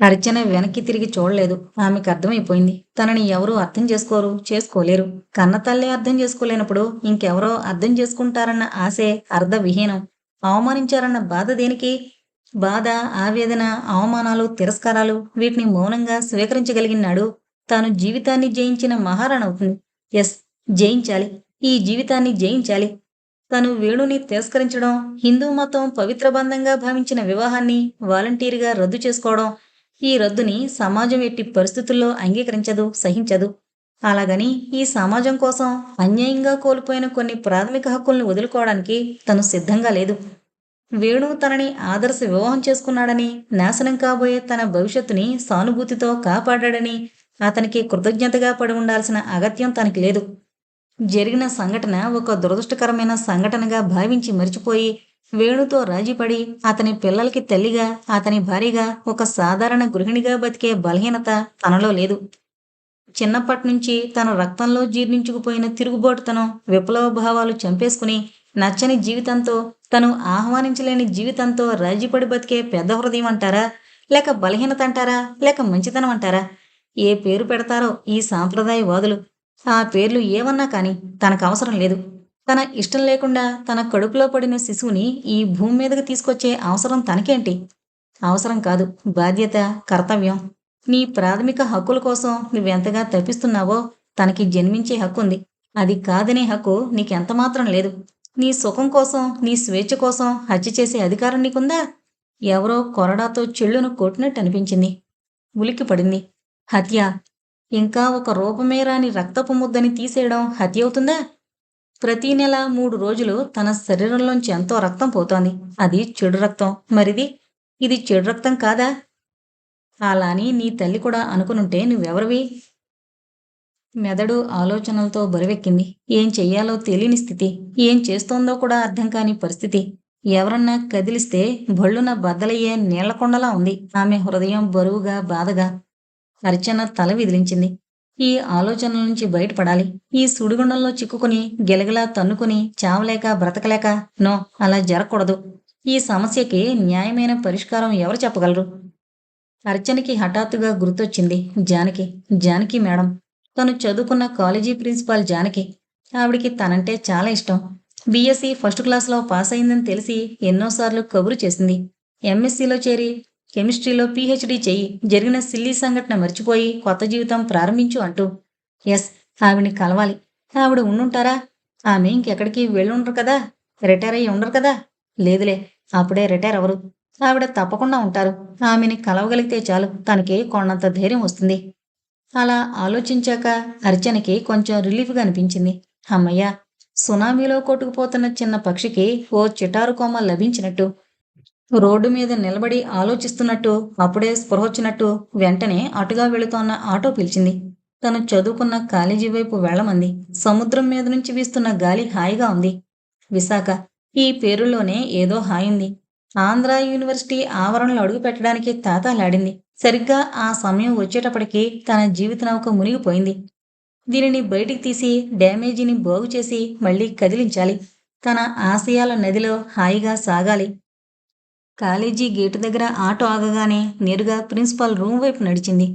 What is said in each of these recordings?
అర్చన వెనక్కి తిరిగి చూడలేదు. ఆమెకు అర్థమైపోయింది. తనని ఎవరూ అర్థం చేసుకోరు చేసుకోలేరు. కన్న తల్లే అర్థం చేసుకోలేనప్పుడు ఇంకెవరో అర్థం చేసుకుంటారన్న ఆశే అర్ధవిహీనం. అవమానించారన్న బాధ దేనికి? బాధ ఆవేదన అవమానాలు తిరస్కారాలు వీటిని మౌనంగా స్వీకరించగలిగినాడు. తాను జీవితాన్ని జయించిన మహారాణవుతుంది ఎస్ జయించాలి. ఈ జీవితాన్ని జయించాలి. తను వేణుని తిరస్కరించడం హిందూ మతం పవిత్ర బంధంగా భావించిన వివాహాన్ని వాలంటీర్గా రద్దు చేసుకోవడం ఈ రద్దుని సమాజం ఎట్టి పరిస్థితుల్లో అంగీకరించదు సహించదు. అలాగని ఈ సమాజం కోసం అన్యాయంగా కోల్పోయిన కొన్ని ప్రాథమిక హక్కుల్ని వదులుకోవడానికి తను సిద్ధంగా లేదు. వేణు తనని ఆదర్శ వివాహం చేసుకున్నాడని నాశనం కాబోయే తన భవిష్యత్తుని సానుభూతితో కాపాడాడని అతనికి కృతజ్ఞతగా పడి ఉండాల్సిన అగత్యం తనకి లేదు. జరిగిన సంఘటన ఒక దురదృష్టకరమైన సంఘటనగా భావించి మరిచిపోయి వేణుతో రాజీపడి అతని పిల్లలకి తల్లిగా అతని భార్యగా ఒక సాధారణ గృహిణిగా బతికే బలహీనత తనలో లేదు. చిన్నప్పటి నుంచి తన రక్తంలో జీర్ణించుకుపోయిన తిరుగుబోటుతనం విప్లవ భావాలు చంపేసుకుని నచ్చని జీవితంతో తను ఆహ్వానించలేని జీవితంతో రాజీపడి బతికే పెద్ద హృదయం అంటారా? లేక బలహీనత అంటారా? లేక మంచితనం అంటారా? ఏ పేరు పెడతారో ఈ సాంప్రదాయవాదులు ఆ పేర్లు ఏమన్నా కానీ తనకు అవసరం లేదు. తన ఇష్టం లేకుండా తన కడుపులో పడిన శిశువుని ఈ భూమి మీదకి తీసుకొచ్చే అవసరం తనకేంటి? అవసరం కాదు. బాధ్యత కర్తవ్యం. నీ ప్రాథమిక హక్కుల కోసం నువ్వెంతగా తప్పిస్తున్నావో తనకి జన్మించే హక్కు ఉంది అది కాదనే హక్కు నీకెంత మాత్రం లేదు. నీ సుఖం కోసం నీ స్వేచ్ఛ కోసం హత్య చేసే అధికారం నీకుందా? ఎవరో కొరడాతో చెళ్ళును కొట్టినట్టు అనిపించింది. ఉలిక్కి పడింది హత్య ఇంకా ఒక రూపమే రాని రక్తపు ముద్దని తీసేయడం హత్య అవుతుందా? ప్రతి నెల మూడు రోజులు తన శరీరంలోంచి ఎంతో రక్తం పోతోంది. అది చెడు రక్తం. మరిది ఇది చెడు రక్తం కాదా? అలాని నీ తల్లి కూడా అనుకునుంటే నువ్వెవరివి? మెదడు ఆలోచనలతో బరువెక్కింది. ఏం చెయ్యాలో తెలియని స్థితి. ఏం చేస్తోందో కూడా అర్థం కాని పరిస్థితి. ఎవరన్నా కదిలిస్తే భళ్ళున బద్దలయ్యే నీళ్ళకొండలా ఉంది. ఆమె హృదయం బరువుగా బాధగా అర్చన తల విదిలించింది. ఈ ఆలోచనల నుంచి బయటపడాలి. ఈ సుడిగుండంలో చిక్కుకుని గెలగలా తన్నుకుని చావలేక బ్రతకలేక నో అలా జరగకూడదు. ఈ సమస్యకి న్యాయమైన పరిష్కారం ఎవరు చెప్పగలరు? అర్చనకి హఠాత్తుగా గుర్తొచ్చింది జానకి. జానకి మేడం. తను చదువుకున్న కాలేజీ ప్రిన్సిపాల్ జానకి. ఆవిడికి తనంటే చాలా ఇష్టం. బీఎస్సీ ఫస్ట్ క్లాస్లో పాస్ అయిందని తెలిసి ఎన్నోసార్లు కబురు చేసింది. ఎంఎస్సీలో చేరి కెమిస్ట్రీలో పీహెచ్డీ చెయ్యి జరిగిన సిల్లీ సంఘటన మర్చిపోయి కొత్త జీవితం ప్రారంభించు అంటూ. ఎస్ ఆవిడని కలవాలి. ఆవిడ ఉండుంటారా? ఆమె ఇంకెక్కడికి వెళ్ళుండరు కదా? రిటైర్ అయ్యి ఉండరు కదా? లేదులే అప్పుడే రిటైర్ అవరు ఆవిడ తప్పకుండా ఉంటారు. ఆమెని కలవగలిగితే చాలు. తనకి కొన్నంత ధైర్యం వస్తుంది. అలా ఆలోచించాక అర్చనకి కొంచెం రిలీఫ్గా అనిపించింది. అమ్మయ్య సునామీలో కొట్టుకుపోతున్న చిన్న పక్షికి ఓ చిటారు కొమ్మ లభించినట్టు. రోడ్డు మీద నిలబడి ఆలోచిస్తున్నట్టు అప్పుడే స్పృహొచ్చినట్టు వెంటనే అటుగా వెళుతోన్న ఆటో పిలిచింది. తను చదువుకున్న కాలేజీ వైపు వెళ్ళమంది. సముద్రం మీద నుంచి వీస్తున్న గాలి హాయిగా ఉంది. విశాఖ ఈ పేరులోనే ఏదో హాయింది ఆంధ్ర యూనివర్సిటీ ఆవరణలో అడుగు పెట్టడానికి తాతాలాడింది. సరిగ్గా ఆ సమయం వచ్చేటప్పటికి తన జీవిత నౌక మునిగిపోయింది. దీనిని బయటికి తీసి డ్యామేజీని బాగు చేసి మళ్ళీ కదిలించాలి. తన ఆశయాల నదిలో హాయిగా సాగాలి. కాలేజీ గేటు దగ్గర ఆటో ఆగగానే నేరుగా ప్రిన్సిపాల్ రూమ్ వైపు నడిచింది.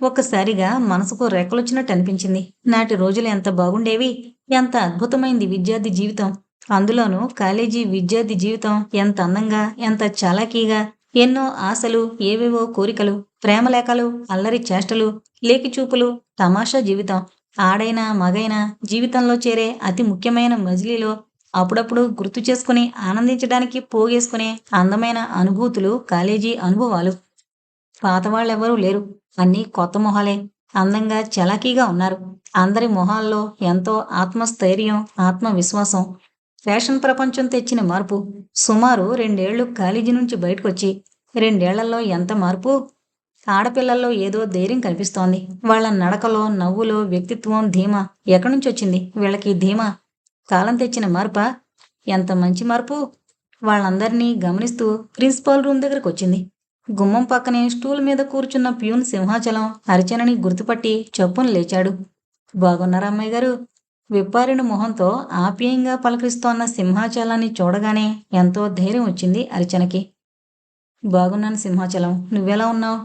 ఒక్కసారిగా మనసుకు రెక్కలొచ్చినట్టు అనిపించింది. నాటి రోజులు ఎంత బాగుండేవి ఎంత అద్భుతమైంది విద్యార్థి జీవితం. అందులోనూ కాలేజీ విద్యార్థి జీవితం ఎంత అందంగా ఎంత చలాకీగా ఎన్నో ఆశలు ఏవేవో కోరికలు ప్రేమలేఖలు అల్లరి చేష్టలు లేకిచూపులు తమాషా జీవితం. ఆడైనా మగైనా జీవితంలో చేరే అతి ముఖ్యమైన మజిలీలో అప్పుడప్పుడు గుర్తు చేసుకుని ఆనందించడానికి పోగేసుకునే అందమైన అనుభూతులు కాలేజీ అనుభవాలు. పాతవాళ్ళెవరూ లేరు. అన్నీ కొత్త మొహాలే. అందంగా చలాకీగా ఉన్నారు. అందరి మొహాల్లో ఎంతో ఆత్మస్థైర్యం ఆత్మవిశ్వాసం. ఫ్యాషన్ ప్రపంచం తెచ్చిన మార్పు. సుమారు రెండేళ్ళు కాలేజీ నుంచి బయటకొచ్చి రెండేళ్ళలో ఎంత మార్పు? ఆడపిల్లల్లో ఏదో ధైర్యం కనిపిస్తోంది. వాళ్ళ నడకలో నవ్వులో వ్యక్తిత్వం ధీమా. ఎక్కడి నుంచి వచ్చింది? వీళ్ళకి ధీమా? కాలం తెచ్చిన మార్పా? ఎంత మంచి మార్పు. వాళ్ళందరినీ గమనిస్తూ ప్రిన్సిపాల్ రూమ్ దగ్గరకు వచ్చింది గుమ్మం పక్కనే స్టూల్ మీద కూర్చున్న ప్యూన్ సింహాచలం అర్చనని గుర్తుపట్టి చొప్పున లేచాడు. బాగున్నారా అమ్మాయి గారు? విప్పారిన మొహంతో ఆప్యాయంగా పలకరిస్తోన్న సింహాచలాన్ని చూడగానే ఎంతో ధైర్యం వచ్చింది అర్చనకి. బాగున్నాను సింహాచలం నువ్వెలా ఉన్నావు?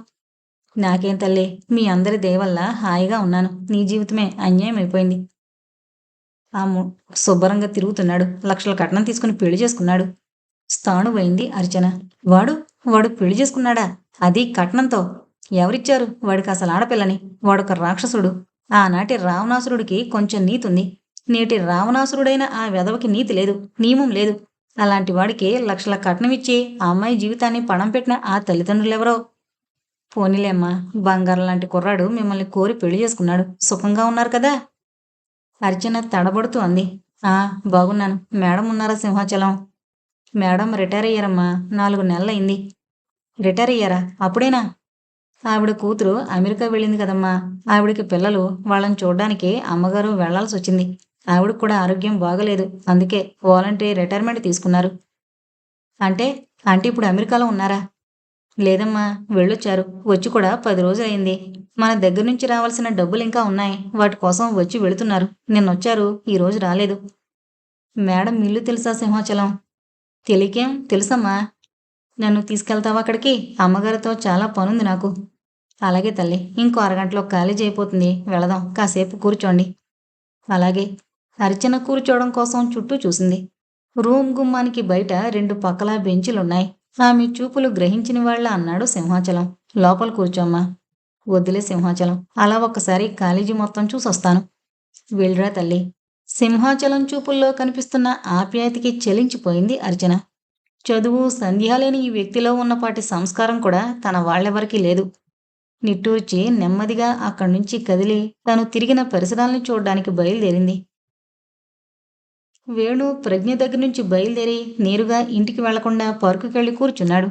నాకేం తల్లి మీ అందరి దయవల్ల హాయిగా ఉన్నాను. నీ జీవితమే అన్యాయం అయిపోయింది ఆ శుభ్రంగా తిరుగుతున్నాడు. లక్షల కట్నం తీసుకుని పెళ్ళి చేసుకున్నాడు. స్థాణువైంది అర్చన. వాడు వాడు పెళ్ళి చేసుకున్నాడా? అది కట్నంతో. ఎవరిచ్చారు? వాడికి అసలు ఆడపిల్లని. వాడొక రాక్షసుడు. ఆనాటి రావణాసురుడికి కొంచెం నీతుంది. నేటి రావణాసురుడైన ఆ వెధవకి నీతి లేదు నియమం లేదు. అలాంటి వాడికి లక్షల కట్నం ఇచ్చి ఆ అమ్మాయి జీవితాన్ని పణం పెట్టిన ఆ తల్లిదండ్రులెవరో? పోనీలేమ్మా బంగారం లాంటి కుర్రాడు మిమ్మల్ని కోరి పెళ్ళి చేసుకున్నాడు. సుఖంగా ఉన్నారు కదా? అర్చన తడబడుతూ అంది ఆ బాగున్నాను. మేడం ఉన్నారా సింహాచలం? Madam retire అయ్యారమ్మా. నాలుగు నెలలైంది. రిటైర్ అయ్యారా? అప్పుడేనా? ఆవిడ కూతురు అమెరికా వెళ్ళింది కదమ్మా. ఆవిడకి పిల్లలు. వాళ్ళని చూడడానికి అమ్మగారు వెళ్ళాల్సి వచ్చింది. ఆవిడకు కూడా ఆరోగ్యం బాగలేదు. అందుకే వాలంటరీ రిటైర్మెంట్ తీసుకున్నారు. అంటే అంటే ఇప్పుడు అమెరికాలో ఉన్నారా? లేదమ్మా వెళ్ళొచ్చారు. వచ్చి కూడా పది రోజులైంది మన దగ్గర నుంచి రావాల్సిన డబ్బులు ఇంకా ఉన్నాయి. వాటి కోసం వచ్చి వెళుతున్నారు. నిన్నొచ్చారు. ఈరోజు రాలేదు. మేడం ఇల్లు తెలుసా సింహాచలం? తెలియకేం తెలుసమ్మా. నన్ను తీసుకెళ్తావా అక్కడికి? అమ్మగారితో చాలా పనుంది నాకు. అలాగే తల్లి ఇంకో అరగంటలో ఖాళీ అయిపోతుంది వెళదాం. కాసేపు కూర్చోండి. అలాగే. అర్చన కూర్చోవడం కోసం చుట్టూ చూసింది. రూమ్ గుమ్మానికి బయట రెండు పక్కల బెంచీలున్నాయి. ఆమె చూపులు గ్రహించిన వాళ్ళ అన్నాడు సింహాచలం. లోపల కూర్చోమ్మా. వద్దులే సింహాచలం. అలా ఒక్కసారి కాలేజీ మొత్తం చూసొస్తాను. వెళ్ళరా తల్లి. సింహాచలం చూపుల్లో కనిపిస్తున్న ఆప్యాయతకి చెలించిపోయింది అర్చన. చదువు సంధ్యాలేని ఈ వ్యక్తిలో ఉన్నపాటి సంస్కారం కూడా తన వాళ్ళెవరికీ లేదు. నిట్టూర్చి నెమ్మదిగా అక్కడి నుంచి కదిలి తను తిరిగిన పరిసరాల్ని చూడడానికి బయలుదేరింది. వేణు ప్రజ్ఞ దగ్గర నుంచి బయలుదేరి నేరుగా ఇంటికి వెళ్ళకుండా పార్కుకెళ్ళి కూర్చున్నాడు.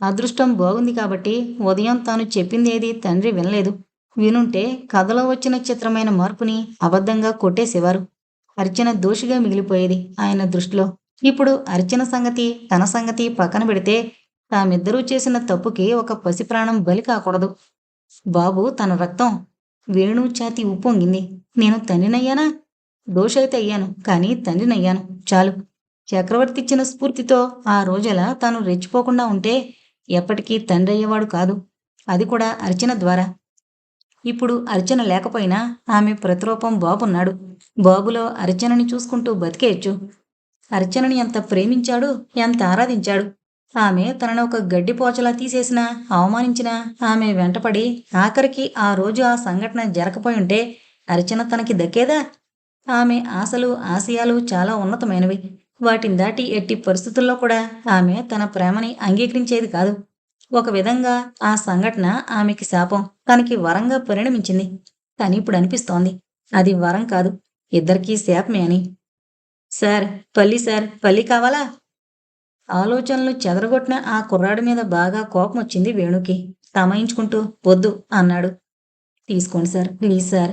అదృష్టం బాగుంది కాబట్టి ఉదయం తాను చెప్పింది ఏది తండ్రి వినలేదు. వినుంటే కథలో వచ్చిన చిత్రమైన మార్పుని అబద్ధంగా కొట్టేసేవారు. అర్చన దోషిగా మిగిలిపోయేది ఆయన దృష్టిలో. ఇప్పుడు అర్చన సంగతి తన సంగతి పక్కన పెడితే తామిద్దరూ చేసిన తప్పుకి ఒక పసి ప్రాణం బలి కాకూడదు. బాబు తన రక్తం వేణు ఛాతి ఉప్పొంగింది. నేను తండ్రినయ్యానా దోషైతే అయ్యాను కానీ తండ్రినయ్యాను. చాలు. చక్రవర్తి ఇచ్చిన స్ఫూర్తితో ఆ రోజులా తాను రెచ్చిపోకుండా ఉంటే ఎప్పటికీ తండ్రి అయ్యేవాడు కాదు. అది కూడా అర్చన ద్వారా. ఇప్పుడు అర్చన లేకపోయినా ఆమె ప్రతిరూపం బాబున్నాడు. బాబులో అర్చనని చూసుకుంటూ బతికేయచ్చు. అర్చనని ఎంత ప్రేమించాడు ఎంత ఆరాధించాడు. ఆమె తనను ఒక గడ్డిపోచలా తీసేసినా అవమానించినా ఆమె వెంటపడి ఆఖరికి ఆ రోజు ఆ సంఘటన జరగపోయి ఉంటే అర్చన తనకి దక్కేదా? ఆమె ఆశలు ఆశయాలు చాలా ఉన్నతమైనవి. వాటిని దాటి ఎట్టి పరిస్థితుల్లో కూడా ఆమె తన ప్రేమని అంగీకరించేది కాదు. ఒక విధంగా ఆ సంఘటన ఆమెకి శాపం తనకి వరంగా పరిణమించింది. కానీ ఇప్పుడు అనిపిస్తోంది. అది వరం కాదు. ఇద్దరికీ శాపమే అని. సార్ పల్లి సార్ పల్లి కావాలా? ఆలోచనలు చెదరగొట్టిన ఆ కుర్రాడి మీద బాగా కోపం వచ్చింది వేణుకి. తమాయించుకుంటూ వద్దు అన్నాడు. తీసుకోండి సార్ ప్లీజ్ సార్.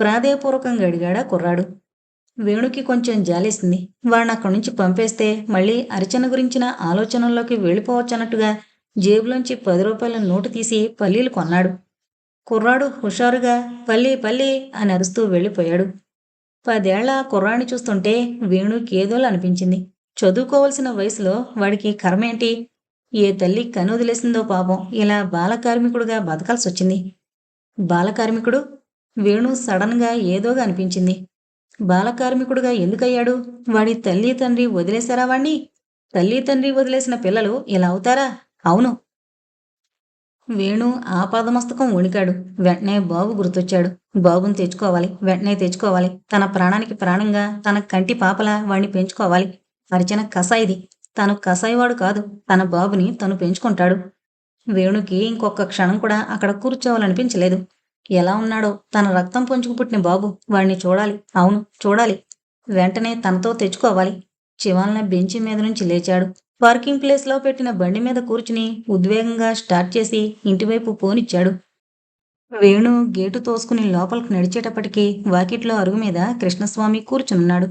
ప్రాధేయపూర్వకంగా అడిగాడా కుర్రాడు. వేణుకి కొంచెం జాలేసింది. వాడిని అక్కడి నుంచి పంపేస్తే మళ్ళీ అర్చన గురించిన ఆలోచనల్లోకి వెళ్ళిపోవచ్చన్నట్టుగా జేబులోంచి పది రూపాయల నోటు తీసి పల్లీలు కొన్నాడు. కుర్రాడు హుషారుగా పల్లి పల్లి అని అరుస్తూ వెళ్ళిపోయాడు. పదేళ్ళ కుర్రాడిని చూస్తుంటే వేణుకి ఏదోలా అనిపించింది. చదువుకోవలసిన వయసులో వాడికి కర్మేంటి? ఏ తల్లి కనుదిలేసిందో పాపం. ఇలా బాలకార్మికుడుగా బతకాల్సి వచ్చింది బాలకార్మికుడు? వేణు సడన్గా ఏదోగా అనిపించింది. బాలకార్మికుడుగా ఎందుకయ్యాడు? వాడి తల్లి తండ్రి వదిలేశారా వాణ్ణి? తల్లి తండ్రి వదిలేసిన పిల్లలు ఇలా అవుతారా? అవును. వేణు ఆపాదమస్తకం వణికాడు. వెంటనే బాబు గుర్తొచ్చాడు. బాబుని తెచ్చుకోవాలి. వెంటనే తెచ్చుకోవాలి. తన ప్రాణానికి ప్రాణంగా తన కంటి పాపలా వాణ్ణి పెంచుకోవాలి. అర్చన కసాయిది తను కసాయివాడు కాదు. తన బాబుని తను పెంచుకుంటాడు. వేణుకి ఇంకొక క్షణం కూడా అక్కడ కూర్చోవాలనిపించలేదు. ఎలా ఉన్నాడో? తన రక్తం పొంచుకు పుట్టిన బాబు వాడిని చూడాలి. అవును చూడాలి. వెంటనే తనతో తెచ్చుకోవాలి. చివాలన బెంచి మీద నుంచి లేచాడు. పార్కింగ్ ప్లేస్లో పెట్టిన బండి మీద కూర్చుని ఉద్వేగంగా స్టార్ట్ చేసి ఇంటివైపు పోనిచ్చాడు. వేణు గేటు తోసుకుని లోపలికి నడిచేటప్పటికీ వాకిట్లో అరుగు మీద కృష్ణస్వామి కూర్చున్నాడు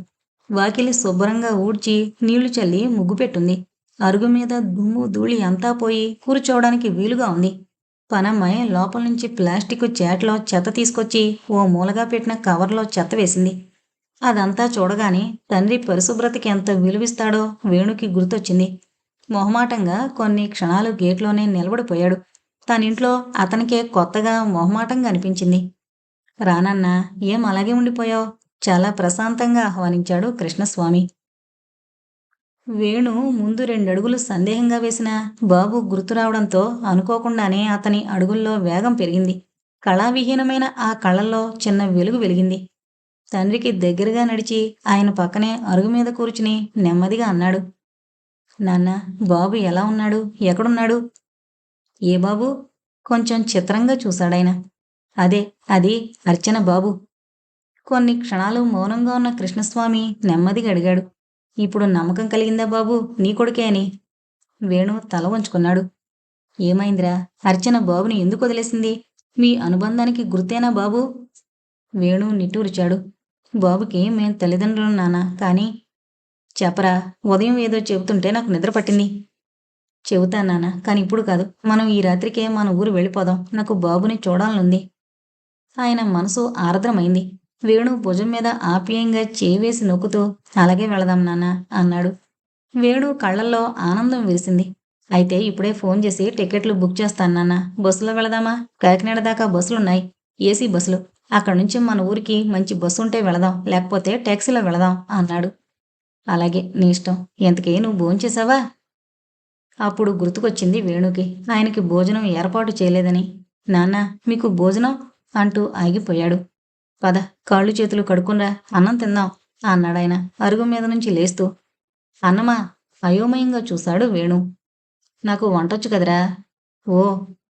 వాకిలి శుభ్రంగా ఊడ్చి నీళ్ళు చల్లి ముగ్గు పెట్టుంది. అరుగు మీద దుమ్ము ధూళి అంతా పోయి కూర్చోవడానికి వీలుగా ఉంది. పనమ్మాయి లోపల నుంచి ప్లాస్టిక్ చేటలో చెత్త తీసుకొచ్చి ఓ మూలగా పెట్టిన కవర్లో చెత్త వేసింది. అదంతా చూడగానే తండ్రి పరిశుభ్రతకి ఎంత విలువిస్తాడో వేణుకి గుర్తొచ్చింది. మొహమాటంగా కొన్ని క్షణాలు గేట్లోనే నిలబడిపోయాడు. తన ఇంట్లో అతనికే కొత్తగా మొహమాటంగా అనిపించింది. రానన్నా ఏం అలాగే ఉండిపోయావు? చాలా ప్రశాంతంగా ఆహ్వానించాడు కృష్ణస్వామి. వేణు ముందు రెండడుగులు సందేహంగా వేసిన బాబు గుర్తు రావడంతో అనుకోకుండానే అతని అడుగుల్లో వేగం పెరిగింది. కళావిహీనమైన ఆ కళ్ళల్లో చిన్న వెలుగు వెలిగింది. తండ్రికి దగ్గరగా నడిచి ఆయన పక్కనే అరుగు మీద కూర్చుని నెమ్మదిగా అన్నాడు నాన్న బాబు ఎలా ఉన్నాడు? ఎక్కడున్నాడు? ఏ బాబు? కొంచెం చిత్రంగా చూశాడాయన. అదే అది అర్చన బాబు. కొన్ని క్షణాలు మౌనంగా ఉన్న కృష్ణస్వామి నెమ్మదిగా అడిగాడు ఇప్పుడు నమ్మకం కలిగిందా బాబు? నీ కొడుకే అని. వేణు తల వంచుకున్నాడు. ఏమైందిరా? అర్చన బాబుని ఎందుకు వదిలేసింది? మీ అనుబంధానికి గుర్తేనా బాబు? వేణు నిట్టూరిచాడు. బాబుకి మేం తల్లిదండ్రులు నానా కానీ చెప్పరా ఉదయం ఏదో చెబుతుంటే నాకు నిద్ర పట్టింది. చెబుతా నాన్న కానీ ఇప్పుడు కాదు. మనం ఈ రాత్రికే మన ఊరు వెళ్ళిపోదాం. నాకు బాబుని చూడాలనుంది. ఆయన మనసు ఆర్ద్రమైంది. వేణు భుజం మీద ఆప్యాయంగా చేవేసి నొక్కుతూ అలాగే వెళదాం నాన్న అన్నాడు. వేణు కళ్ళల్లో ఆనందం వేసింది అయితే ఇప్పుడే ఫోన్ చేసి టికెట్లు బుక్ చేస్తాను నాన్న. బస్సులో వెళదామా? కాకినాడ దాకా బస్సులున్నాయి. ఏసీ బస్సులు. అక్కడ నుంచి మన ఊరికి మంచి బస్సు ఉంటే వెళదాం. లేకపోతే ట్యాక్సీలో వెళదాం అన్నాడు. అలాగే నీ ఇష్టం. ఎంతకీ నువ్వు భోంచేశావా అప్పుడు గుర్తుకొచ్చింది వేణుకి. ఆయనకి భోజనం ఏర్పాటు చేయలేదని. నాన్న మీకు భోజనం? అంటూ ఆగిపోయాడు. పద కాళ్ళు చేతులు కడుక్కునరా అన్నం తిందాం అన్నాడాయన అరుగు మీద నుంచి లేస్తూ. అన్నమా అయోమయంగా చూశాడు వేణు. నాకు వంటొచ్చు కదరా? ఓ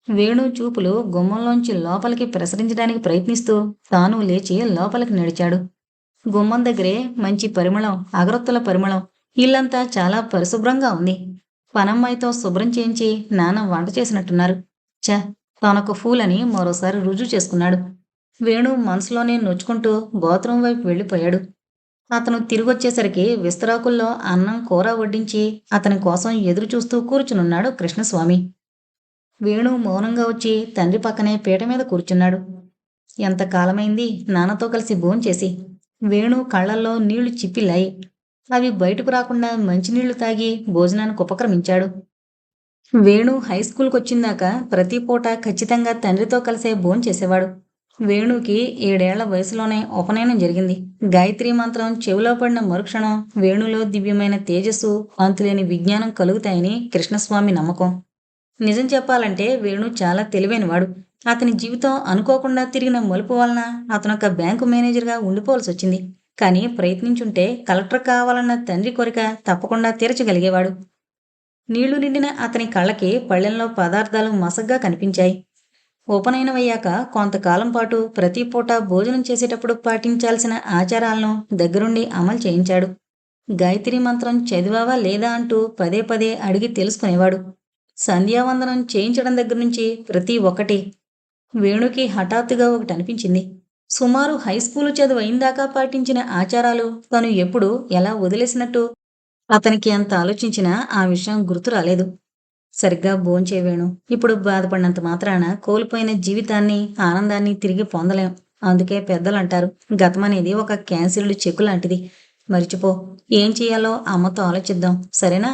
వేణు చూపులు గుమ్మంలోంచి లోపలికి ప్రసరించడానికి ప్రయత్నిస్తూ తాను లేచి లోపలికి నడిచాడు. గుమ్మం దగ్గరే మంచి పరిమళం అగరొత్తుల పరిమళం ఇల్లంతా చాలా పరిశుభ్రంగా ఉంది. పనమ్మాయితో శుభ్రం చేయించి నాన్న వంట చేసినట్టున్నారు. చ తనకు ఫూలని మరోసారి రుజువు చేసుకున్నాడు. వేణు మనసులోనే నొచ్చుకుంటూ గోత్రం వైపు వెళ్ళిపోయాడు. అతను తిరిగొచ్చేసరికి విస్తరాకుల్లో అన్నం కూర వడ్డించి అతని కోసం ఎదురు చూస్తూ కూర్చునున్నాడు కృష్ణస్వామి. వేణు మౌనంగా వచ్చి తండ్రి పక్కనే పీట మీద కూర్చున్నాడు. ఎంత కాలమైంది నాన్నతో కలిసి భోంచేసి. వేణు కళ్ళల్లో నీళ్ళు చిప్పిల్లాయి అవి బయటకు రాకుండా మంచినీళ్ళు తాగి భోజనానికి ఉపక్రమించాడు. వేణు హై స్కూల్కి వచ్చిందాక ప్రతి పూట ఖచ్చితంగా తండ్రితో కలిసే భోంచేసేవాడు. వేణుకి ఏడేళ్ళ వయసులోనే ఉపనయనం జరిగింది. గాయత్రి మంత్రం చెవిలో పడిన మరుక్షణం వేణులో దివ్యమైన తేజస్సు అంతులేని విజ్ఞానం కలుగుతాయని కృష్ణస్వామి నమ్మకం. నిజం చెప్పాలంటే వేణు చాలా తెలివైనవాడు. అతని జీవితం అనుకోకుండా తిరిగిన మలుపు వలన అతను ఒక బ్యాంకు మేనేజర్గా ఉండిపోవాల్సి వచ్చింది. కానీ ప్రయత్నించుంటే కలెక్టర్ కావాలన్న తండ్రి కోరిక తప్పకుండా తీర్చగలిగేవాడు. నీళ్ళు నిండిన అతని కళ్ళకి పళ్ళెంలో పదార్థాలు మసగ్గా కనిపించాయి. ఉపనయనమయ్యాక కొంతకాలం పాటు ప్రతి పూట భోజనం చేసేటప్పుడు పాటించాల్సిన ఆచారాలను దగ్గరుండి అమలు చేయించాడు. గాయత్రి మంత్రం చదివావా లేదా అంటూ పదే పదే అడిగి తెలుసుకునేవాడు. సంధ్యావందనం చేయించడం దగ్గర నుంచి ప్రతి ఒక్కటి వేణుకి హఠాత్తుగా ఒకటి అనిపించింది. సుమారు హై స్కూలు చదువు అయిందాకా పాటించిన ఆచారాలు తను ఎప్పుడు ఎలా వదిలేసినట్టు అతనికి అంత ఆలోచించినా ఆ విషయం గుర్తు రాలేదు సరిగ్గా భోంచేవేణు. ఇప్పుడు బాధపడినంత మాత్రాన కోల్పోయిన జీవితాన్ని ఆనందాన్ని తిరిగి పొందలేం. అందుకే పెద్దలు అంటారు గతం అనేది ఒక క్యాన్సిల్డ్ చెక్కు లాంటిది మరిచిపో ఏం చేయాలో అమ్మతో ఆలోచిద్దాం సరేనా?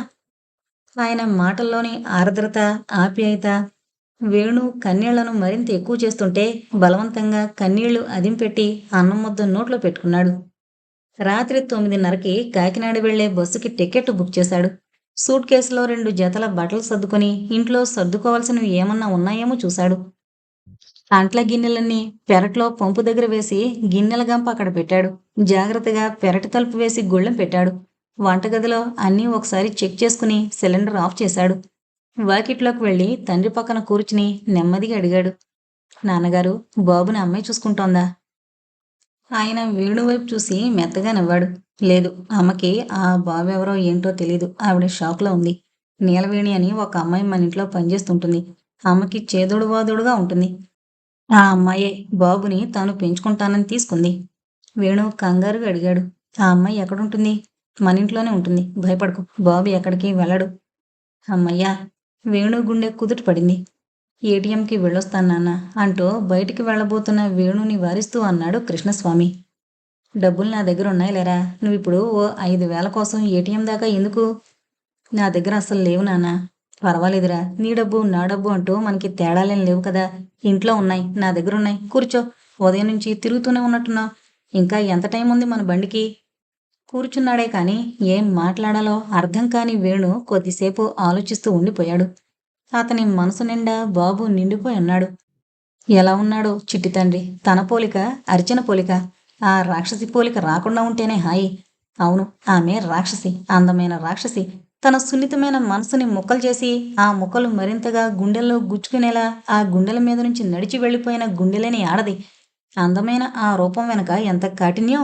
ఆయన మాటల్లోని ఆర్ద్రత ఆప్యాయత వేణు కన్నీళ్ళను మరింత ఎక్కువ చేస్తుంటే బలవంతంగా కన్నీళ్ళు అదింపెట్టి అన్నం ముద్ద నోట్లో పెట్టుకున్నాడు. రాత్రి తొమ్మిదిన్నరకి కాకినాడ వెళ్ళే బస్సుకి టికెట్ బుక్ చేశాడు. సూట్ కేసులో రెండు జతల బట్టలు సర్దుకొని ఇంట్లో సర్దుకోవాల్సినవి ఏమన్నా ఉన్నాయేమో చూశాడు. అంట్ల గిన్నెలన్నీ పెరట్లో పంపు దగ్గర వేసి గిన్నెల గంప అక్కడ పెట్టాడు. జాగ్రత్తగా పెరటి తలుపు వేసి గుళ్ళెం పెట్టాడు. వంటగదిలో అన్నీ ఒకసారి చెక్ చేసుకుని సిలిండర్ ఆఫ్ చేశాడు. వాకిట్లోకి వెళ్ళి తండ్రి పక్కన కూర్చుని నెమ్మదిగా అడిగాడు. నాన్నగారు బాబుని అమ్మాయి చూసుకుంటోందా? ఆయన వేణువైపు చూసి మెత్తగా నవ్వాడు. లేదు. అమ్మకి ఆ బాబు ఎవరో ఏంటో తెలీదు. ఆవిడ షాక్లో ఉంది. నీలవేణి అని ఒక అమ్మాయి మన ఇంట్లో పనిచేస్తుంటుంది. అమ్మకి చేదోడు వాదోడుగా ఉంటుంది. ఆ అమ్మాయే బాబుని తాను పెంచుకుంటానని తీసుకుంది. వేణు కంగారుగా అడిగాడు. ఆ అమ్మాయి ఎక్కడుంటుంది? మన ఇంట్లోనే ఉంటుంది. భయపడకు. బాబు ఎక్కడికి వెళ్ళడు. అమ్మయ్యా! వేణు గుండె కుదుట పడింది. ఏటీఎంకి వెళ్ళొస్తాను నాన్న అంటూ బయటికి వెళ్ళబోతున్న వేణుని వారిస్తూ అన్నాడు కృష్ణస్వామి. డబ్బులు నా దగ్గర ఉన్నాయి లేరా? నువ్వు ఇప్పుడు ఓ ఐదు వేల కోసం ఏటీఎం దాకా ఎందుకు? నా దగ్గర అసలు లేవు నాన్న. పర్వాలేదురా. నీ డబ్బు నా డబ్బు అంటూ మనకి తేడాలేం లేవు కదా. ఇంట్లో ఉన్నాయి నా దగ్గర ఉన్నాయి. కూర్చో. ఉదయం నుంచి తిరుగుతూనే ఉన్నట్టున్నావు. ఇంకా ఎంత టైం ఉంది మన బండికి? కూర్చున్నాడే కానీ ఏం మాట్లాడాలో అర్థం కాని వేణు కొద్దిసేపు ఆలోచిస్తూ ఉండిపోయాడు. అతని మనసు నిండా బాబు నిండిపోయి ఉన్నాడు. ఎలా ఉన్నాడో చిట్టి తండ్రి? తన పోలిక అర్చన పోలిక? ఆ రాక్షసి పోలిక రాకుండా ఉంటేనే హాయి. అవును ఆమె రాక్షసి అందమైన రాక్షసి. తన సున్నితమైన మనసుని ముక్కలు చేసి ఆ ముక్కలు మరింతగా గుండెల్లో గుచ్చుకునేలా ఆ గుండెల మీద నుంచి నడిచి వెళ్ళిపోయిన గుండెలేని ఆడది. అందమైన ఆ రూపం వెనక ఎంత కాఠిన్యం?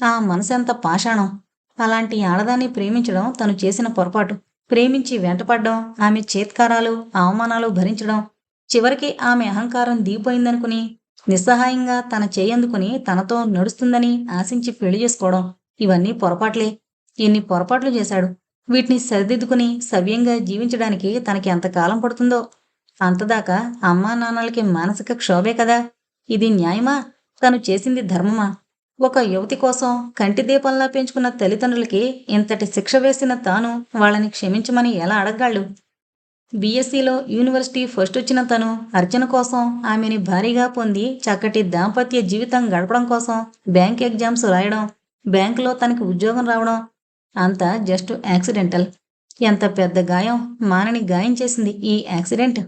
ఆ మనసు ఎంత పాషాణం? అలాంటి ఆడదాన్ని ప్రేమించడం తను చేసిన పొరపాటు. ప్రేమించి వెంటపడ్డం ఆమె చేత్కారాలు అవమానాలు భరించడం. చివరికి ఆమె అహంకారం దిగిపోయిందనుకుని నిస్సహాయంగా తన చేయందుకుని తనతో నడుస్తుందని ఆశించి పెళ్ళి చేసుకోవడం ఇవన్నీ పొరపాట్లే. ఎన్ని పొరపాట్లు చేశాడు. వీటిని సరిదిద్దుకుని సవ్యంగా జీవించడానికి తనకి ఎంతకాలం పడుతుందో. అంతదాకా అమ్మా నాన్నలకి మానసిక క్షోభే కదా. ఇది న్యాయమా? తను చేసింది ధర్మమా? ఒక యువతి కోసం కంటి దీపంలా పెంచుకున్న తల్లిదండ్రులకి ఇంతటి శిక్ష వేసిన తాను వాళ్ళని క్షమించమని ఎలా అడగగాళ్ళు బీఎస్సీలో యూనివర్సిటీ ఫస్ట్ వచ్చిన తను అర్చన కోసం ఆమెని భారీగా పొంది చక్కటి దాంపత్య జీవితం గడపడం కోసం బ్యాంక్ ఎగ్జామ్స్ రాయడం బ్యాంకులో తనకి ఉద్యోగం రావడం అంతా జస్ట్ యాక్సిడెంటల్. ఎంత పెద్ద గాయం మానని గాయం చేసింది ఈ యాక్సిడెంట్.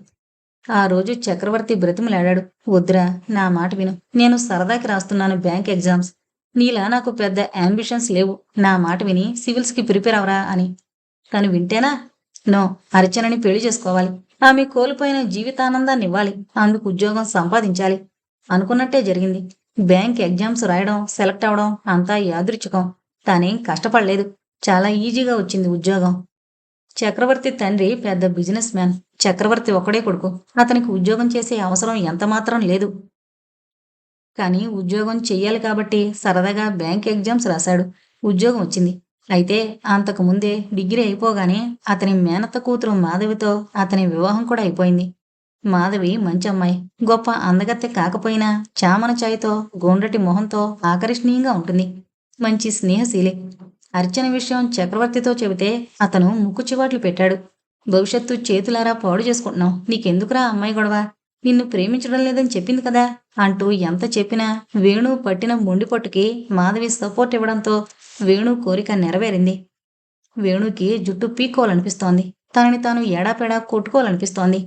ఆ రోజు చక్రవర్తి బ్రతిమలాడాడు. వద్దురా నా మాట విను. నేను సరదాకి రాస్తున్నాను బ్యాంక్ ఎగ్జామ్స్. నీలా నాకు పెద్ద అంబిషన్స్ లేవు. నా మాట విని సివిల్స్కి ప్రిపేర్ అవరా అని. తను వింటేనా? నో అర్చనని పెళ్ళి చేసుకోవాలి. ఆమె కోల్పోయిన జీవితానందాన్ని ఇవ్వాలి. అందుకు ఉద్యోగం సంపాదించాలి. అనుకున్నట్టే జరిగింది. బ్యాంక్ ఎగ్జామ్స్ రాయడం సెలెక్ట్ అవడం అంతా యాదృచ్ఛికం. తానేం కష్టపడలేదు. చాలా ఈజీగా వచ్చింది ఉద్యోగం. చక్రవర్తి తండ్రి పెద్ద బిజినెస్ మ్యాన్. చక్రవర్తి ఒక్కడే కొడుకు. అతనికి ఉద్యోగం చేసే అవసరం ఎంత మాత్రం లేదు. కానీ ఉద్యోగం చెయ్యాలి కాబట్టి సరదాగా బ్యాంక్ ఎగ్జామ్స్ రాశాడు. ఉద్యోగం వచ్చింది. అయితే అంతకు ముందే డిగ్రీ అయిపోగానే అతని మేనత్త కూతురు మాధవితో అతని వివాహం కూడా అయిపోయింది. మాధవి మంచి అమ్మాయి. గొప్ప అందగత్తె కాకపోయినా చామన చాయ్తో గోండ్రటి మొహంతో ఆకర్షణీయంగా ఉంటుంది. మంచి స్నేహశీలి. అర్చన విషయం చక్రవర్తితో చెబితే అతను ముక్కు చివాట్లు పెట్టాడు. భవిష్యత్తు చేతులారా పాడు చేసుకుంటున్నావు. నీకెందుకురా అమ్మాయి గొడవ? నిన్ను ప్రేమించడం లేదని చెప్పింది కదా? అంటూ ఎంత చెప్పినా వేణు పట్టిన మొండి పట్టుకి మాధవి సపోర్ట్ ఇవ్వడంతో వేణు కోరిక నెరవేరింది. వేణుకి జుట్టు పీక్కోవాలనిపిస్తోంది. తనని తాను ఏడాపెడా కొట్టుకోవాలనిపిస్తోంది.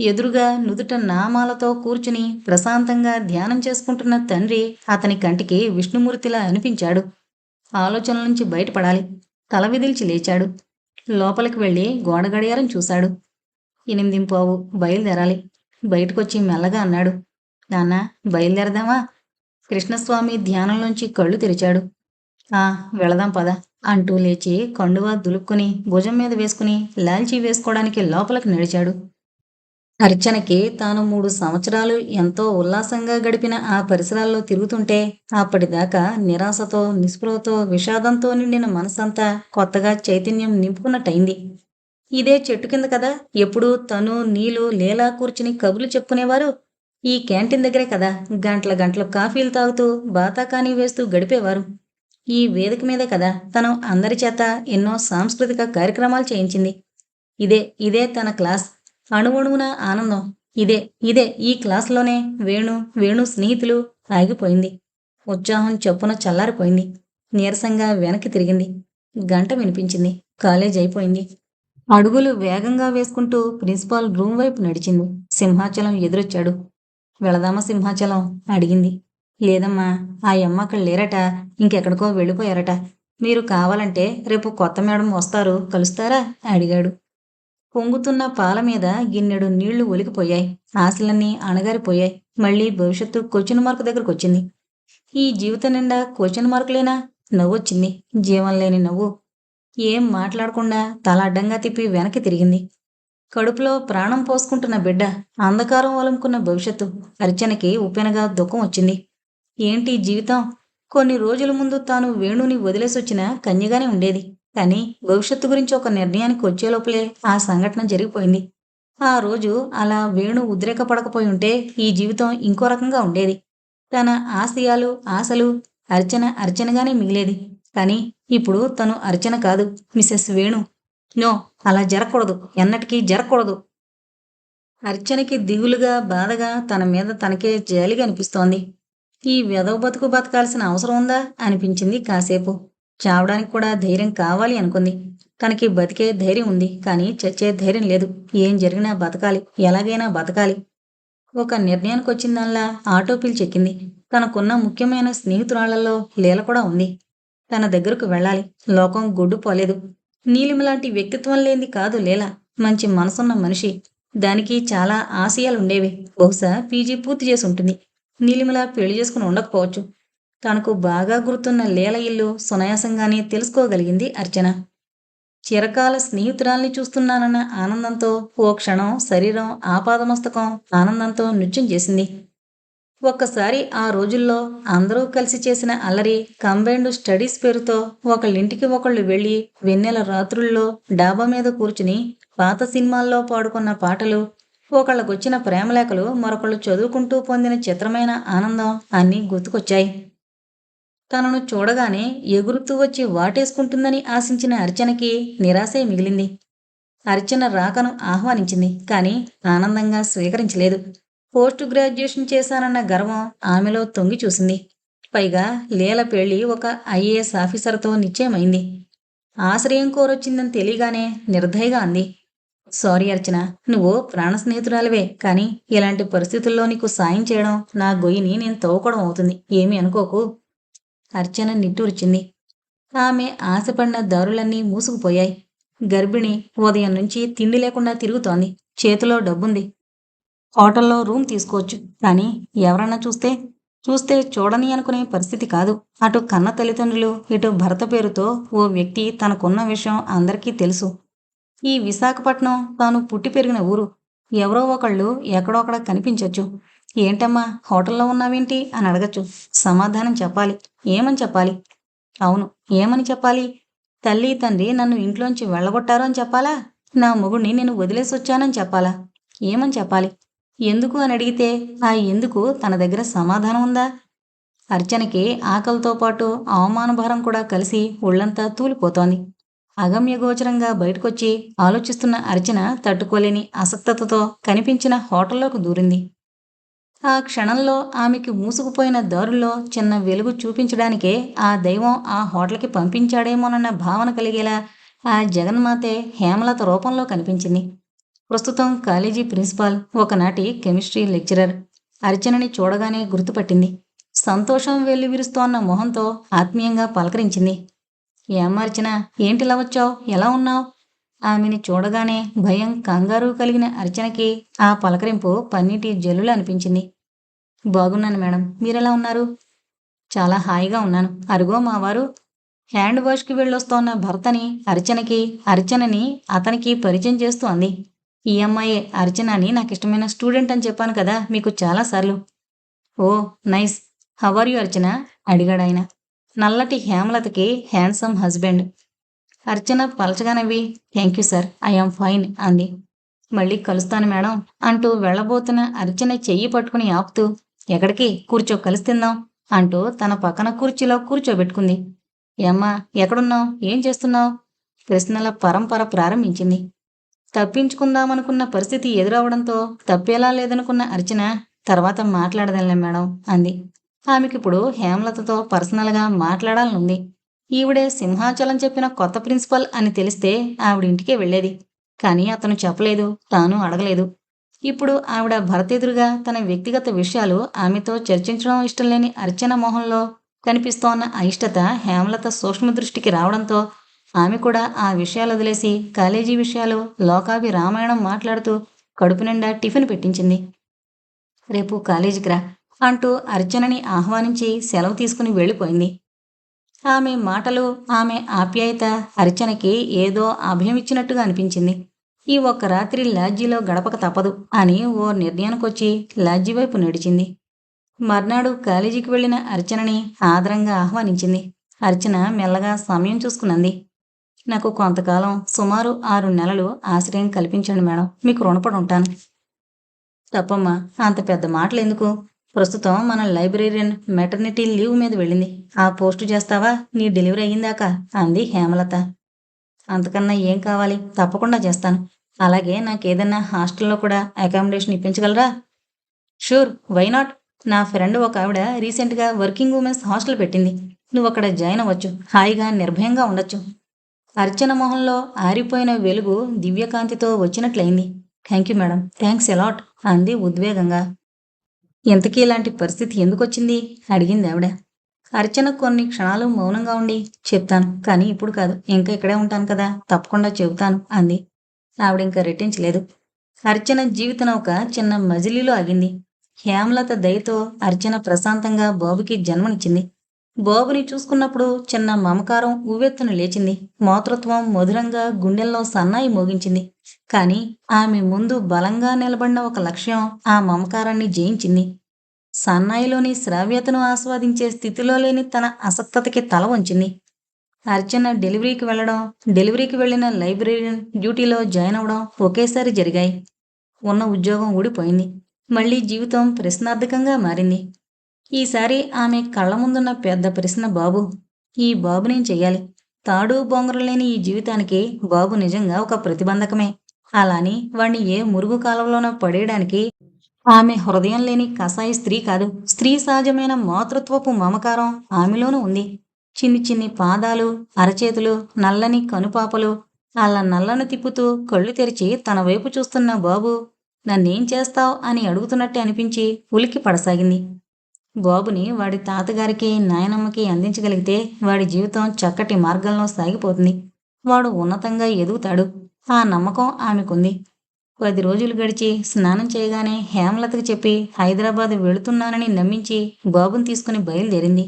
ఎదురుగా నుదుట నామాలతో కూర్చుని ప్రశాంతంగా ధ్యానం చేసుకుంటున్న తండ్రి అతని కంటికి విష్ణుమూర్తిలా అనిపించాడు. ఆలోచనల నుంచి బయటపడాలి. తల విదిల్చి లేచాడు. లోపలికి వెళ్ళి గోడ గడియారం చూశాడు. ఎనిమిదింపావు బయలుదేరాలి. బయటకొచ్చి మెల్లగా అన్నాడు. నాన్న బయలుదేరదామా? కృష్ణస్వామి ధ్యానంలోంచి కళ్ళు తెరిచాడు. ఆ వెళదాం పద అంటూ లేచి కండువా దులుపుకుని భుజం మీద వేసుకుని లాల్చీ వేసుకోవడానికి లోపలికి నడిచాడు. అర్చనకి తాను మూడు సంవత్సరాలు ఎంతో ఉల్లాసంగా గడిపిన ఆ పరిసరాల్లో తిరుగుతుంటే అప్పటిదాకా నిరాశతో నిస్పృహతో విషాదంతో నిండిన మనసంతా కొత్తగా చైతన్యం నింపుకున్నట్టయింది. ఇదే చెట్టు కింద కదా ఎప్పుడూ తను నీలు లేలా కూర్చుని కబుర్లు చెప్పుకునేవారు? ఈ క్యాంటీన్ దగ్గరే కదా గంటల గంటలు కాఫీలు తాగుతూ బాతాకానీ వేస్తూ గడిపేవారు. ఈ వేదిక మీదే కదా తను అందరి చేత ఎన్నో సాంస్కృతిక కార్యక్రమాలు చేయించింది. ఇదే ఇదే తన క్లాస్. అణువణువున ఆనందం. ఇదే ఇదే ఈ క్లాస్లోనే వేణు వేణు స్నేహితులు ఆగిపోయింది. ఉత్సాహం చొప్పున చల్లారిపోయింది. నీరసంగా వెనక్కి తిరిగింది. గంట వినిపించింది. కాలేజ్ అయిపోయింది. అడుగులు వేగంగా వేసుకుంటూ ప్రిన్సిపాల్ రూమ్ వైపు నడిచింది. సింహాచలం ఎదురొచ్చాడు. వెళదామా సింహాచలం అడిగింది. లేదమ్మా ఆ అమ్మ అక్కడ లేరట ఇంకెక్కడికో వెళ్ళిపోయారట. మీరు కావాలంటే రేపు కొత్త మేడం వస్తారు కలుస్తారా? అడిగాడు. పొంగుతున్న పాల మీద గిన్నెడు నీళ్ళు ఒలికిపోయాయి. ఆశలన్నీ అణగారిపోయాయి. మళ్ళీ భవిష్యత్తు క్వశ్చన్ మార్క్ దగ్గరకు వచ్చింది. ఈ జీవితం నిండా క్వశ్చన్ మార్కులేనా నవ్వొచ్చింది జీవం లేని నవ్వు. ఏం మాట్లాడకుండా తల అడ్డంగా తిప్పి వెనక్కి తిరిగింది. కడుపులో ప్రాణం పోసుకుంటున్న బిడ్డ అంధకారం వలంకున్న భవిష్యత్తు. అర్చనకి ఉప్పెనగా దుఃఖం వచ్చింది. ఏంటి జీవితం? కొన్ని రోజుల ముందు తాను వేణుని వదిలేసొచ్చిన కన్యగానే ఉండేది. కానీ భవిష్యత్తు గురించి ఒక నిర్ణయానికి వచ్చేలోపలే ఆ సంఘటన జరిగిపోయింది. ఆ రోజు అలా వేణు ఉద్రేకపడకపోయి ఉంటే ఈ జీవితం ఇంకో రకంగా ఉండేది. తన ఆశయాలు ఆశలు అర్చన అర్చనగానే మిగిలేది. కానీ ఇప్పుడు తను అర్చన కాదు మిసెస్ వేణు. నో అలా జరగకూడదు. ఎన్నటికీ జరగకూడదు. అర్చనకి దిగులుగా బాధగా తన మీద తనకే జాలిగా అనిపిస్తోంది. ఈ వెదవ బతుకు బతకాల్సిన అవసరం ఉందా? అనిపించింది కాసేపు. చావడానికి కూడా ధైర్యం కావాలి అనుకుంది. తనకి బతికే ధైర్యం ఉంది కానీ చచ్చే ధైర్యం లేదు. ఏం జరిగినా బతకాలి. ఎలాగైనా బతకాలి. ఒక నిర్ణయానికి వచ్చిందల్లా ఆటో పిలిచెక్కింది తనకున్న ముఖ్యమైన స్నేహితురాళ్ళలో లీల కూడా ఉంది. తన దగ్గరకు వెళ్ళాలి. లోకం గొడ్డు పోలేదు. నీలిమ లాంటి వ్యక్తిత్వం లేనిది కాదు లీల. మంచి మనసున్న మనిషి. దానికి చాలా ఆశయాలుండేవి. బహుశా పీజీ పూర్తి చేసి ఉంటుంది నీలిమలా పెళ్ళి చేసుకుని ఉండకపోవచ్చు. తనకు బాగా గుర్తున్న లీల ఇల్లు సునాయాసంగానే తెలుసుకోగలిగింది అర్చన. చిరకాల స్నేహితురాల్ని చూస్తున్నానన్న ఆనందంతో ఓ క్షణం శరీరం ఆపాదమస్తకం ఆనందంతో నృత్యం చేసింది. ఒక్కసారి ఆ రోజుల్లో అందరూ కలిసి చేసిన అల్లరి కంబైన్డ్ స్టడీస్ పేరుతో ఒకళ్ళింటికి ఒకళ్ళు వెళ్ళి వెన్నెల రాత్రుల్లో డాబా మీద కూర్చుని పాత సినిమాల్లో పాడుకున్న పాటలు ఒకళ్ళకొచ్చిన ప్రేమలేఖలు మరొకళ్ళు చదువుకుంటూ పొందిన చిత్రమైన ఆనందం అన్నీ గుర్తుకొచ్చాయి. తనను చూడగానే ఎగురుతూ వచ్చి వాటేసుకుంటుందని ఆశించిన అర్చనకి నిరాశే మిగిలింది. అర్చన రాకను ఆహ్వానించింది కానీ ఆనందంగా స్వీకరించలేదు. పోస్ట్ గ్రాడ్యుయేషన్ చేశానన్న గర్వం ఆమెలో తొంగి చూసింది. పైగా లీల పెళ్ళి ఒక ఐఏఎస్ ఆఫీసర్తో నిశ్చయమైంది. ఆశ్రయం కోరొచ్చిందని తెలియగానే నిర్ధయగా అంది. సారీ అర్చన నువ్వు ప్రాణ స్నేహితురాలివే కానీ ఇలాంటి పరిస్థితుల్లో నీకు సాయం చేయడం నా గొయ్యిని నేను తవ్వుకోవడం అవుతుంది. ఏమీ అనుకోకు. అర్చన నిట్టూర్చింది. ఆమె ఆశపడిన దారులన్నీ మూసుకుపోయాయి. గర్భిణి ఉదయం నుంచి తిండి లేకుండా తిరుగుతోంది. చేతిలో డబ్బుంది. హోటల్లో రూమ్ తీసుకోవచ్చు. కానీ ఎవరన్నా చూస్తే చూస్తే చూడని అనుకునే పరిస్థితి కాదు. అటు కన్న తల్లిదండ్రులు ఇటు భర్త పేరుతో ఓ వ్యక్తి తనకున్న విషయం అందరికీ తెలుసు. ఈ విశాఖపట్నం తాను పుట్టి పెరిగిన ఊరు. ఎవరో ఒకళ్ళు ఎక్కడొక్కడ కనిపించవచ్చు ఏంటమ్మా హోటల్లో ఉన్నావేంటి అని అడగచ్చు. సమాధానం చెప్పాలి. ఏమని చెప్పాలి? అవును ఏమని చెప్పాలి? తల్లి తండ్రి నన్ను ఇంట్లోంచి వెళ్ళగొట్టారు అని చెప్పాలా? నా మొగుడిని నేను వదిలేసి వచ్చానని చెప్పాలా? ఏమని చెప్పాలి? ఎందుకు అని అడిగితే ఆ ఎందుకు తన దగ్గర సమాధానం ఉందా? అర్చనకి ఆకలితో పాటు అవమానభారం కూడా కలిసి ఒళ్ళంతా తూలిపోతోంది. అగమ్యగోచరంగా బయటకొచ్చి ఆలోచిస్తున్న అర్చన తట్టుకోలేని అసక్తతతో కనిపించిన హోటల్లోకి దూరింది. ఆ క్షణంలో ఆమెకి మూసుకుపోయిన దారుల్లో చిన్న వెలుగు చూపించడానికే ఆ దైవం ఆ హోటల్కి పంపించాడేమోనన్న భావన కలిగేలా ఆ జగన్మాతే హేమలత రూపంలో కనిపించింది. ప్రస్తుతం కాలేజీ ప్రిన్సిపాల్ ఒకనాటి కెమిస్ట్రీ లెక్చరర్. అర్చనని చూడగానే గుర్తుపట్టింది. సంతోషం వెల్లివిరుస్తోన్న మొహంతో ఆత్మీయంగా పలకరించింది. ఏమర్చన ఏంటిలా వచ్చావు? ఎలా ఉన్నావు? ఆమెని చూడగానే భయం కంగారు కలిగిన అర్చనకి ఆ పలకరింపు పన్నీటి జల్లులు అనిపించింది. బాగున్నాను మేడం. మీరెలా ఉన్నారు? చాలా హాయిగా ఉన్నాను. అరుగో మావారు. హ్యాండ్ వాష్కి వెళ్ళొస్తోన్న భర్తని అర్చనకి అర్చనని అతనికి పరిచయం చేస్తూ అంది. ఈ అమ్మాయి అర్చన అని నాకు ఇష్టమైన స్టూడెంట్ అని చెప్పాను కదా మీకు చాలాసార్లు ఓ nice. How are you Archana? అడిగాడు ఆయన నల్లటి హేమలతకి handsome husband. Archana పలచగానవి thank you sir I am fine అంది. మళ్ళీ కలుస్తాను మేడం అంటూ వెళ్ళబోతున్న అర్చన చెయ్యి పట్టుకుని ఆపుతూ ఎక్కడికి? కూర్చో కలిసి తిందాం అంటూ తన పక్కన కుర్చీలో కూర్చోబెట్టుకుంది. ఏమ్మా ఎక్కడున్నావు? ఏం చేస్తున్నావు? ప్రశ్నల పరంపర ప్రారంభించింది. తప్పించుకుందామనుకున్న పరిస్థితి ఎదురవడంతో తప్పేలా లేదనుకున్న అర్చన తర్వాత మాట్లాడదాంలే మేడం అంది. ఆమెకిప్పుడు హేమలతతో పర్సనల్గా మాట్లాడాలనుంది. ఈవిడే సింహాచలం చెప్పిన కొత్త ప్రిన్సిపల్ అని తెలిస్తే ఆవిడింటికే వెళ్ళేది. కానీ అతను చెప్పలేదు తాను అడగలేదు. ఇప్పుడు ఆవిడ భరత్ ఎదురుగా తన వ్యక్తిగత విషయాలు ఆమెతో చర్చించడం ఇష్టం లేని అర్చన మొహంలో కనిపిస్తోన్న అయిష్టత హేమలత సూక్ష్మ దృష్టికి రావడంతో ఆమె కూడా ఆ విషయాలు వదిలేసి కాలేజీ విషయాలు లోకాభి రామాయణం మాట్లాడుతూ కడుపు నిండా టిఫిన్ పెట్టించింది. రేపు కాలేజీకి రా. అంటూ అర్చనని ఆహ్వానించి సెలవు తీసుకుని వెళ్ళిపోయింది. ఆమె మాటలు ఆమె ఆప్యాయత అర్చనకి ఏదో అభయమిచ్చినట్టుగా అనిపించింది. ఈ ఒక్క రాత్రి లాడ్జీలో గడపక తప్పదు అని ఓ నిర్ణయానికొచ్చి లాడ్జీ వైపు నడిచింది. మర్నాడు కాలేజీకి వెళ్ళిన అర్చనని ఆదరంగా ఆహ్వానించింది. అర్చన మెల్లగా సమయం చూసుకున్నది నాకు కొంతకాలం సుమారు ఆరు నెలలు ఆశ్రయం కల్పించండి మేడం మీకు రుణపడి ఉంటాను. తప్పమ్మా అంత పెద్ద మాటలు ఎందుకు ప్రస్తుతం మన లైబ్రేరియన్ మెటర్నిటీ లీవ్ మీద వెళ్ళింది. ఆ పోస్టు చేస్తావా? నీ డెలివరీ అయ్యిందాక? అంది హేమలత. అంతకన్నా ఏం కావాలి? తప్పకుండా చేస్తాను. అలాగే నాకేదన్నా హాస్టల్లో కూడా అకామిడేషన్ ఇప్పించగలరా? షూర్ వై నాట్ నా ఫ్రెండ్ ఒక ఆవిడ రీసెంట్గా వర్కింగ్ ఉమెన్స్ హాస్టల్ పెట్టింది. నువ్వు అక్కడ జాయిన్ అవ్వచ్చు. హాయిగా నిర్భయంగా ఉండొచ్చు. అర్చన మొహంలో ఆరిపోయిన వెలుగు దివ్యకాంతితో వచ్చినట్లయింది. Thank you madam thanks a lot అంది ఉద్వేగంగా. ఇంతకీ ఇలాంటి పరిస్థితి ఎందుకు వచ్చింది? అడిగింది ఆవిడ. అర్చన కొన్ని క్షణాలు మౌనంగా ఉండి చెప్తాను కానీ ఇప్పుడు కాదు. ఇంకా ఇక్కడే ఉంటాను కదా. తప్పకుండా చెబుతాను అంది. ఆవిడ ఇంకా రెట్టించలేదు. అర్చన జీవితం ఒక చిన్న మజిలీలో ఆగింది. హేమలత దయతో అర్చన ప్రశాంతంగా బాబుకి జన్మనిచ్చింది. బాబుని చూసుకున్నప్పుడు చిన్న మమకారం ఉవ్వెత్తున లేచింది. మాతృత్వం మధురంగా గుండెల్లో సన్నాయి మోగించింది. కాని ఆమె ముందు బలంగా నిలబడిన ఒక లక్ష్యం ఆ మమకారాన్ని జయించింది. సన్నాయిలోని శ్రావ్యతను ఆస్వాదించే స్థితిలో లేని తన అసక్తతకి తల వంచింది. అర్చన డెలివరీకి వెళ్ళడం డెలివరీకి వెళ్ళిన లైబ్రేరియన్ డ్యూటీలో జాయిన్ అవడం ఒకేసారి జరిగాయి. ఉన్న ఉద్యోగం ఊడిపోయింది. మళ్ళీ జీవితం ప్రశ్నార్థకంగా మారింది. ఈసారి ఆమె కళ్ళ ముందున్న పెద్ద ప్రశ్న బాబు ఈ బాబునేం చెయ్యాలి. తాడు బొంగరం లేని ఈ జీవితానికి బాబు నిజంగా ఒక ప్రతిబంధకమే. అలాని వాణ్ణి ఏ మురుగు కాలంలోనో పడేయడానికి ఆమె హృదయం లేని కసాయి స్త్రీ కాదు. స్త్రీ సహజమైన మాతృత్వపు మమకారం ఆమెలోనూ ఉంది. చిన్ని చిన్ని పాదాలు అరచేతులు నల్లని కనుపాపలు అలా నల్లను తిప్పుతూ కళ్ళు తెరిచి తన వైపు చూస్తున్న బాబు నన్నేం చేస్తావ్? అని అడుగుతున్నట్టే అనిపించి ఉలికి పడసాగింది. బాబుని వాడి తాతగారికి నాయనమ్మకి అందించగలిగితే వాడి జీవితం చక్కటి మార్గంలో సాగిపోతుంది. వాడు ఉన్నతంగా ఎదుగుతాడు. ఆ నమ్మకం ఆమెకుంది. పది రోజులు గడిచి స్నానం చేయగానే హేమలతకు చెప్పి హైదరాబాద్ వెళుతున్నానని నమ్మించి బాబుని తీసుకుని బయలుదేరింది.